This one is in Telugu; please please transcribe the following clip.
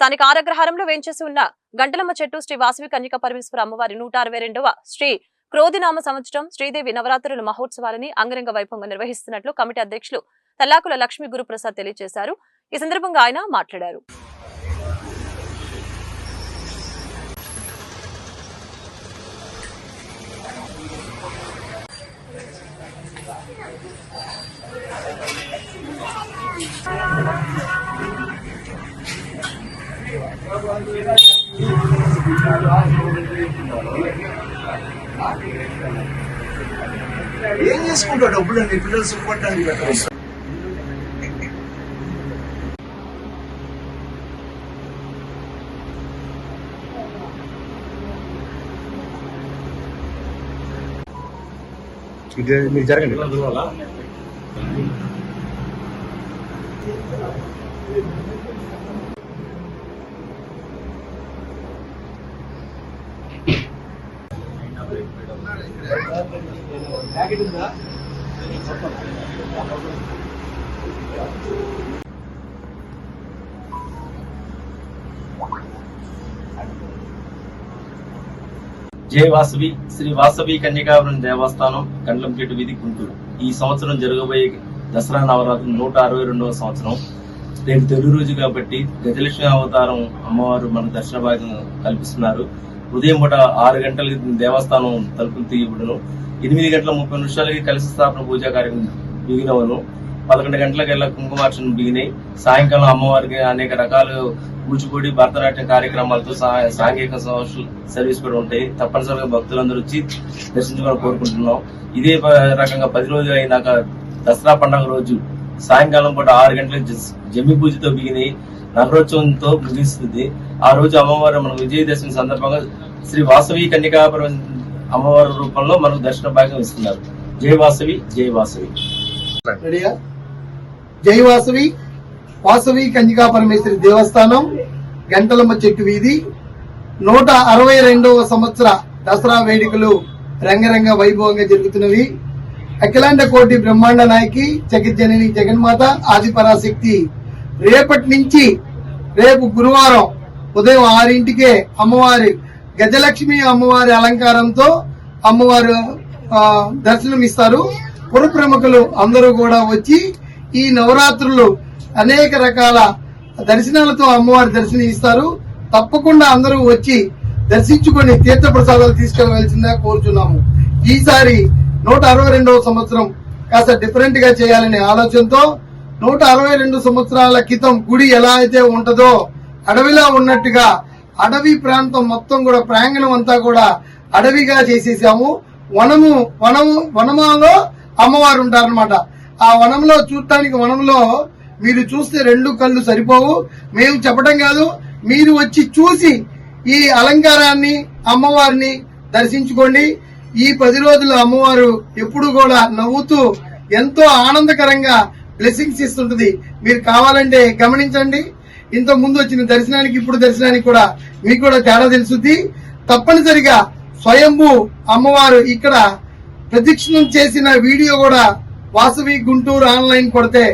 స్థానిక ఆరగ్రహారంలో వేంచేసి ఉన్న గంటలమ్మ చెట్టు శ్రీ వాసవి కన్యక పరమేశ్వర అమ్మవారి నూట అరవై రెండవ శ్రీ క్రోధినామ సంవత్సరం శ్రీదేవి నవరాత్రుల మహోత్సవాలని అంగరంగ వైభవంగా నిర్వహిస్తున్నట్లు కమిటీ అధ్యక్షులు తల్లాకుల లక్ష్మీ గురుప్రసాద్ తెలియజేశారు. ఈ సందర్భంగా ఆయన మాట్లాడారు. ఏం చేసుకుంటావు డబ్బులు నీ పిల్లలు సుఖపడటానికి పెట్టరు మీరు జరగండి. జే వాసవి శ్రీ వాసవి కన్యకాపురం దేవస్థానం కండ్లంపేట వీధి గుంటూరు. ఈ సంవత్సరం జరగబోయే దసరా నవరాత్రి నూట అరవై రెండవ సంవత్సరం. రేపు తెలుగు రోజు కాబట్టి గజలక్ష్మి అవతారం అమ్మవారు మన దర్శన భాగం కల్పిస్తున్నారు. ఉదయం పూట ఆరు గంటలకి దేవస్థానం తలుపులు తీయబడును. ఎనిమిది గంటల ముప్పై నిమిషాలకి కలిసి స్థాపన పూజా కార్యక్రమం బిగినవను. పదకొండు గంటలకెల్లా కుంకుమార్చన బిగినాయి. సాయంకాలం అమ్మవారికి అనేక రకాలు కూచిపూడి భరతనాట్యం కార్యక్రమాలతో సా- సాంఘిక సోషల్ సర్వీస్ కూడా ఉంటాయి. తప్పనిసరిగా భక్తులందరూ వచ్చి దర్శించుకోవాలని కోరుకుంటున్నాం. ఇదే ప- రకంగా పది రోజులు అయినాక దసరా పండుగ రోజు సాయంకాలం పూట ఆరు గంటలకు జమ్మి పూజతో బిగిని నగరోత్సవంతో ముగిస్తుంది. ఆ రోజు అమ్మవారు మనకు విజయదశమి సందర్భంగా శ్రీ వాసవి కన్యకాపురం అమ్మవారి రూపంలో మనకు దర్శన భాగం ఇస్తున్నారు. జై వాసవి జై వాసవి. జై వాసవి వాసవి కన్యకా పరమేశ్వరి దేవస్థానం గంటలమ్మ చెట్టు వీధి నూట అరవై రెండవ సంవత్సర దసరా వేడుకలు రంగరంగ వైభవంగా జరుగుతున్నవి. అఖిలాండ కోటి బ్రహ్మాండ నాయకి జగజ్జనని జగన్మాత ఆదిపరాశక్తి రేపటి నుంచి రేపు గురువారం ఉదయం ఆరింటికే అమ్మవారి గజలక్ష్మి అమ్మవారి అలంకారంతో అమ్మవారు దర్శనం ఇస్తారు పుర ప్రముఖులు అందరూ కూడా వచ్చి ఈ నవరాత్రులు అనేక రకాల దర్శనాలతో అమ్మవారి దర్శనం ఇస్తారు తప్పకుండా అందరూ వచ్చి దర్శించుకొని తీర్థ ప్రసాదాలు తీసుకెళ్ళవలసిందిగా కోరుచున్నాము. ఈసారి నూట అరవై రెండవ సంవత్సరం కాస్త డిఫరెంట్గా చేయాలనే ఆలోచనతో నూట అరవై రెండు సంవత్సరాల క్రితం గుడి ఎలా అయితే ఉంటదో అడవిలా ఉన్నట్టుగా అడవి ప్రాంతం మొత్తం కూడా ప్రాంగణం అంతా కూడా అడవిగా చేసేసాము. వనము వనము వనమాలో అమ్మవారు ఉంటారనమాట ఆ వనంలో చూడటానికి వనంలో మీరు చూస్తే రెండు కళ్ళు సరిపోవు. మేము చెప్పడం కాదు మీరు వచ్చి చూసి ఈ అలంకారాన్ని అమ్మవారిని దర్శించుకోండి. ఈ పది రోజులు అమ్మవారు ఎప్పుడు కూడా నవ్వుతూ ఎంతో ఆనందకరంగా బ్లెస్సింగ్స్ ఇస్తుంటది. మీరు కావాలంటే గమనించండి. ఇంత ముందు వచ్చిన దర్శనానికి ఇప్పుడు దర్శనానికి కూడా మీకు కూడా తేడా తెలుసుద్ది. తప్పనిసరిగా స్వయంభూ అమ్మవారు ఇక్కడ ప్రదక్షిణం చేసిన వీడియో కూడా వాసవి గుంటూరు ఆన్లైన్ కొడితే